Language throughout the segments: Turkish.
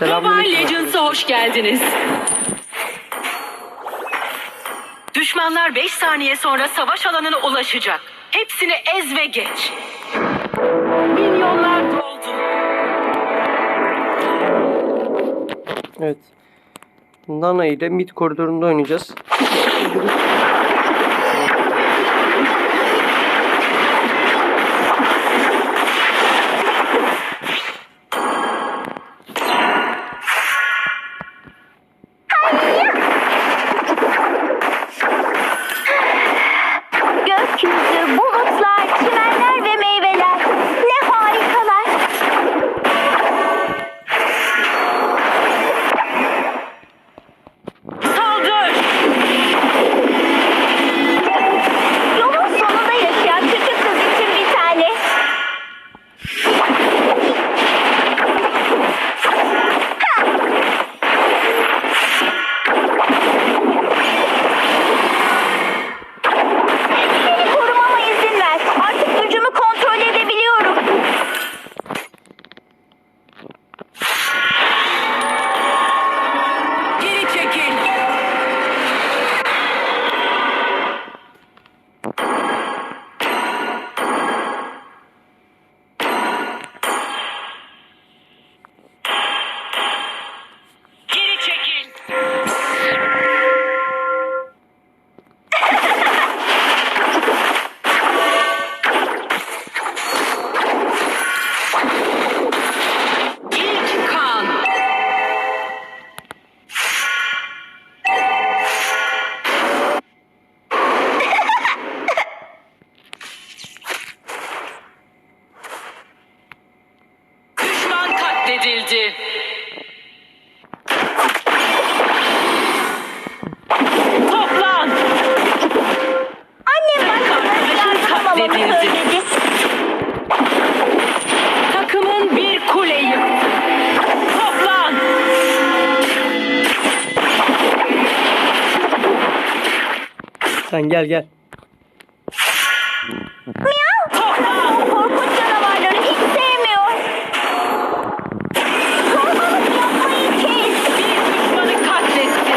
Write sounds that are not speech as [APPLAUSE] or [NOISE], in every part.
Mobile. Legends'a hoş geldiniz. Düşmanlar 5 saniye sonra savaş alanına ulaşacak. Hepsini ez ve geç. Milyonlar doldu. Evet. Nana ile mid koridorunda oynayacağız. [LAUGHS] Sen gel gel. Toplan. Korkunç canavarları hiç sevmiyor. Korkuluk yapmayı kes. Bir düşmanı katletti.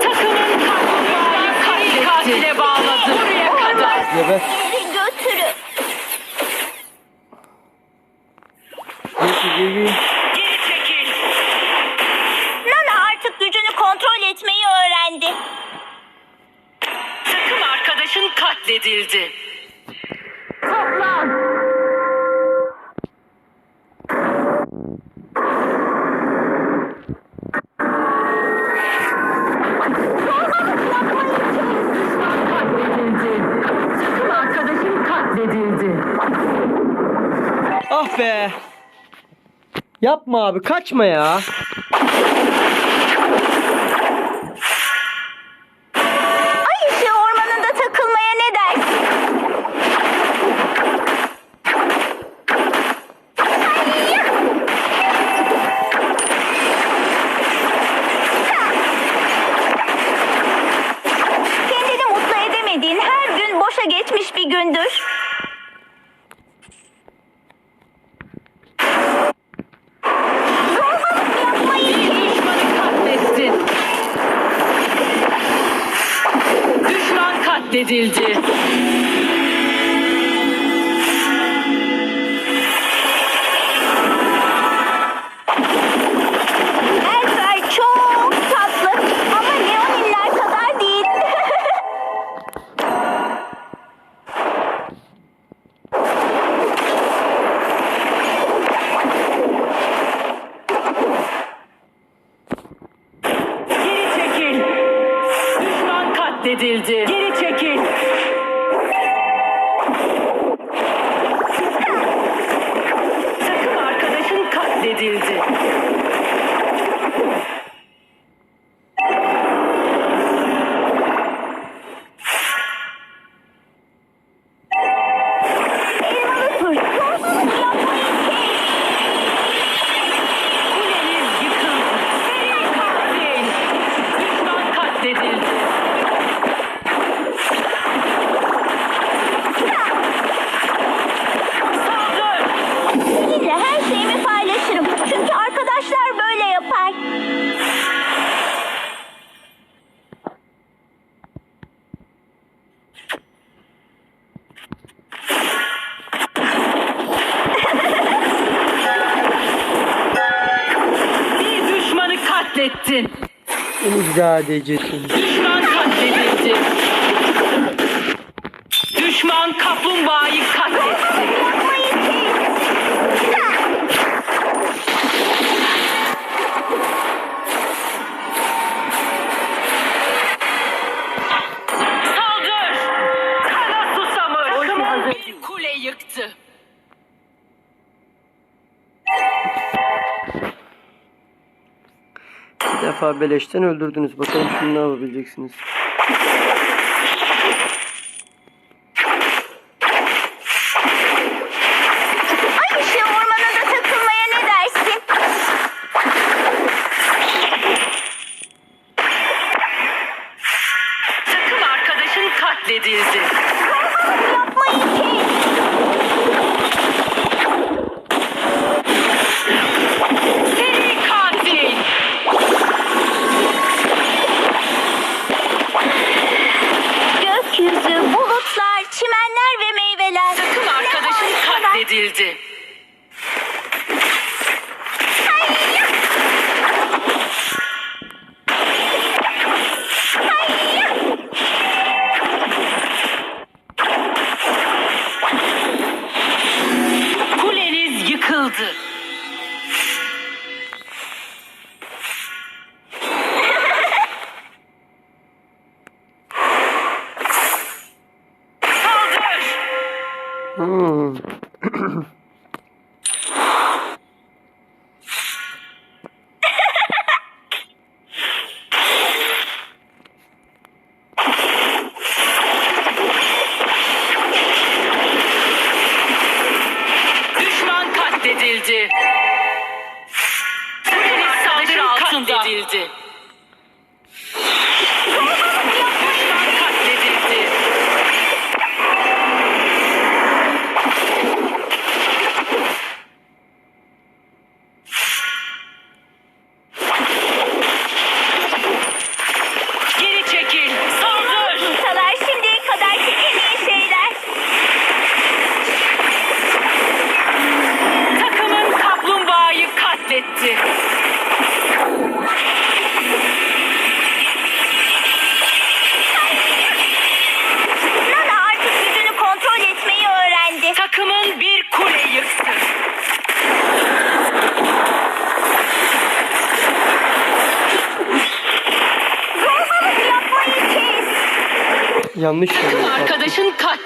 Takımın kaplumbağayı. Katile bağladı. Buraya kadar. Geber. Geri götürün. Gel gel gel. Geri çekil. Nana artık gücünü kontrol öğrendi. Takım arkadaşın katledildi. Katledildi. Takım arkadaşın katledildi. Ah be. Yapma abi kaçma ya. katlettin. İzgadecisin. Düşman katledildi. Düşman kaplumbağayı katletti. defa beleşten öldürdünüz. Bakalım şimdi ne yapabileceksiniz. reddedildi. gitti. Nana artık gücünü kontrol etmeyi öğrendi. Takımın bir kule yıktı. Zorbalık yapmayı kes. Yanlış. Takım arkadaşın kat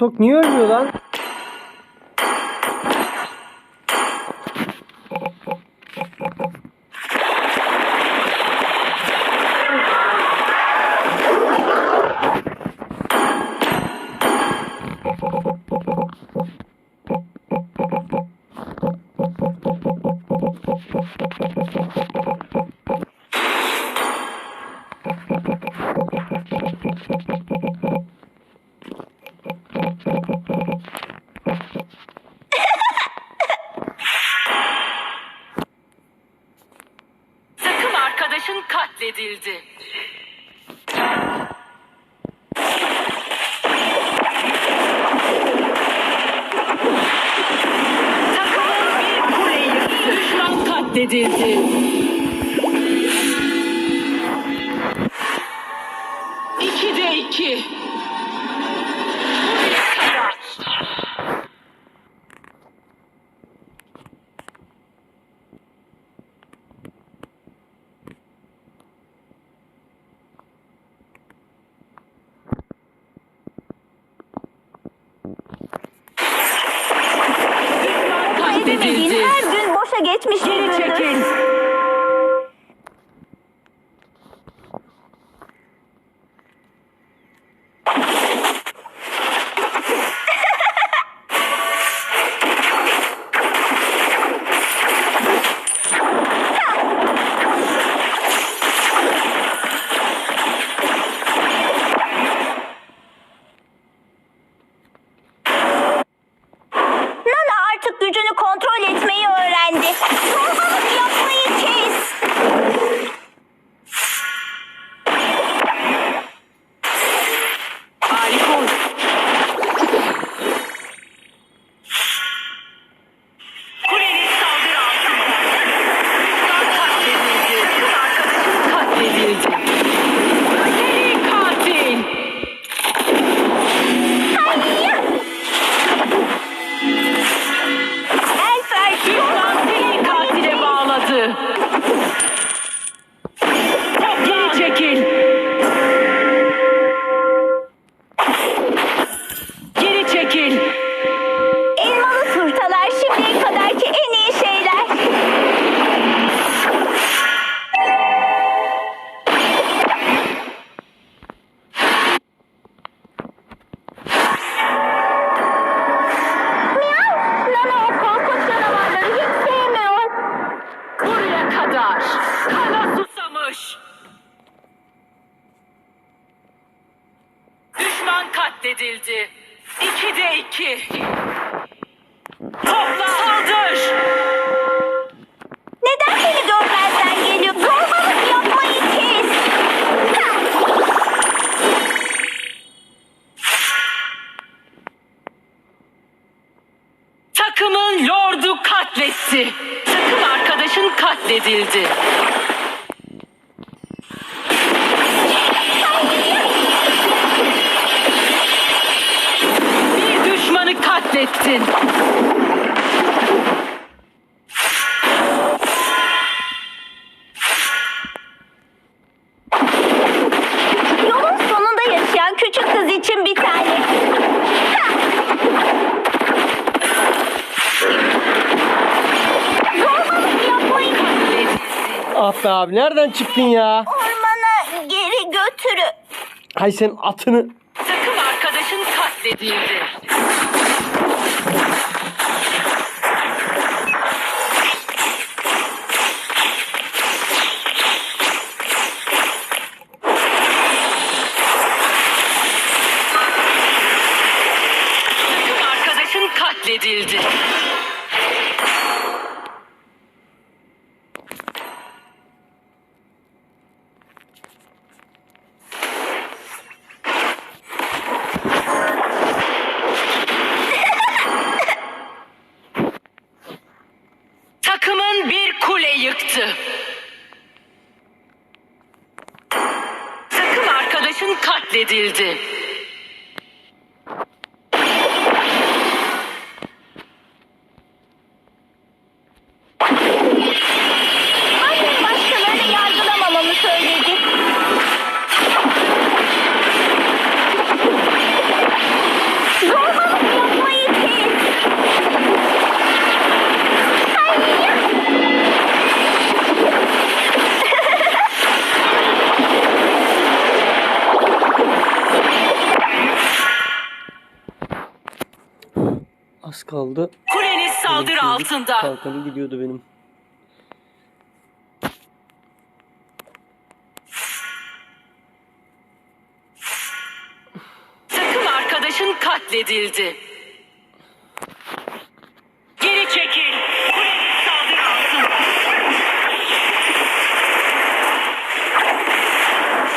Murat niye ölmüyor lan? Katledildi. İki de iki. Buraya geçmiş Geri çekil. Saldır. Neden beni görmezden geliyor? Zorbalık yapmayı kes. Takımın lordu katletti. Takım arkadaşın katledildi. Bir düşmanı katlettin. Yolun sonunda yaşayan için bir tane. Zorbalık Ah be abi nereden çıktın ya? ormana geri götürü. Hay sen atını. Takım arkadaşın katledildi. Takım arkadaşın katledildi. Altında. Kalkanı gidiyordu benim. Takım arkadaşın katledildi. Geri çekil. Kuleniz saldırı altında.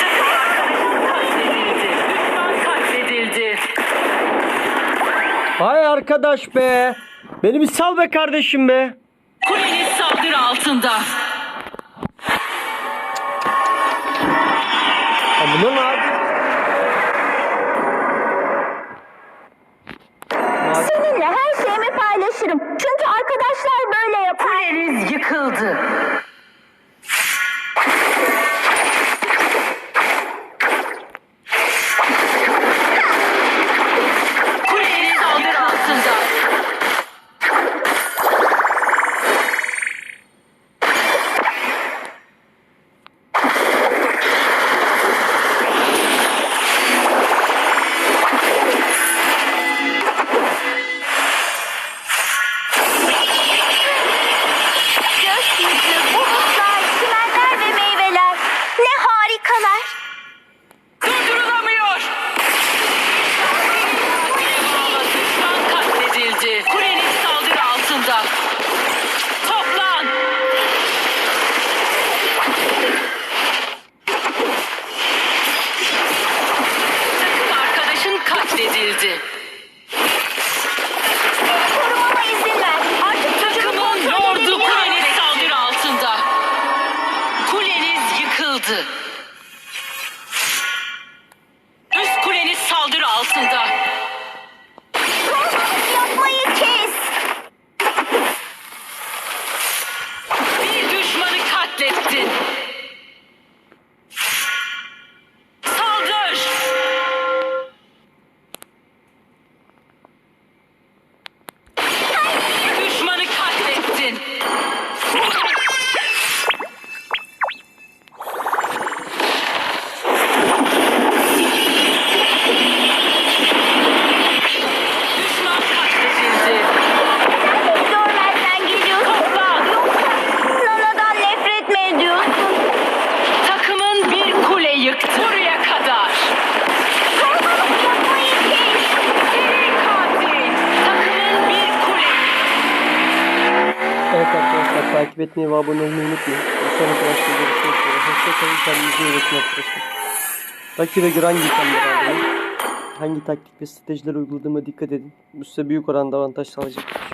Takım arkadaşın katledildi. Düşman katledildi. Hay arkadaş be. Beni bir sal be kardeşim be. Kuleniz saldırı altında. Ya bu ne Seninle her şeyimi paylaşırım. Çünkü arkadaşlar böyle yapar. Kuleniz yıkıldı. Saldırı altında. Yapmayı kes. Bir düşmanı katlettin. Saldır. Bir düşmanı katlettin. Düşman katledildi. Neden görmezden geliyorsun? Toplan. Nana'dan nefret mi ediyorsun? Takımın bir kule yıktı. Buraya kadar. Yapmayı kes. Seri katil. Takımın bir kule Evet arkadaşlar takip etmeyi ve abone olmayı unutmayın. Bir sonraki başta görüşmek üzere. Hoşçakalın. Kendinize iyi bakın arkadaşlar. Rakibe hangi itemleri aldınız? Hangi taktik ve stratejiler uyguladığıma dikkat edin. Bu size büyük oranda avantaj sağlayacak.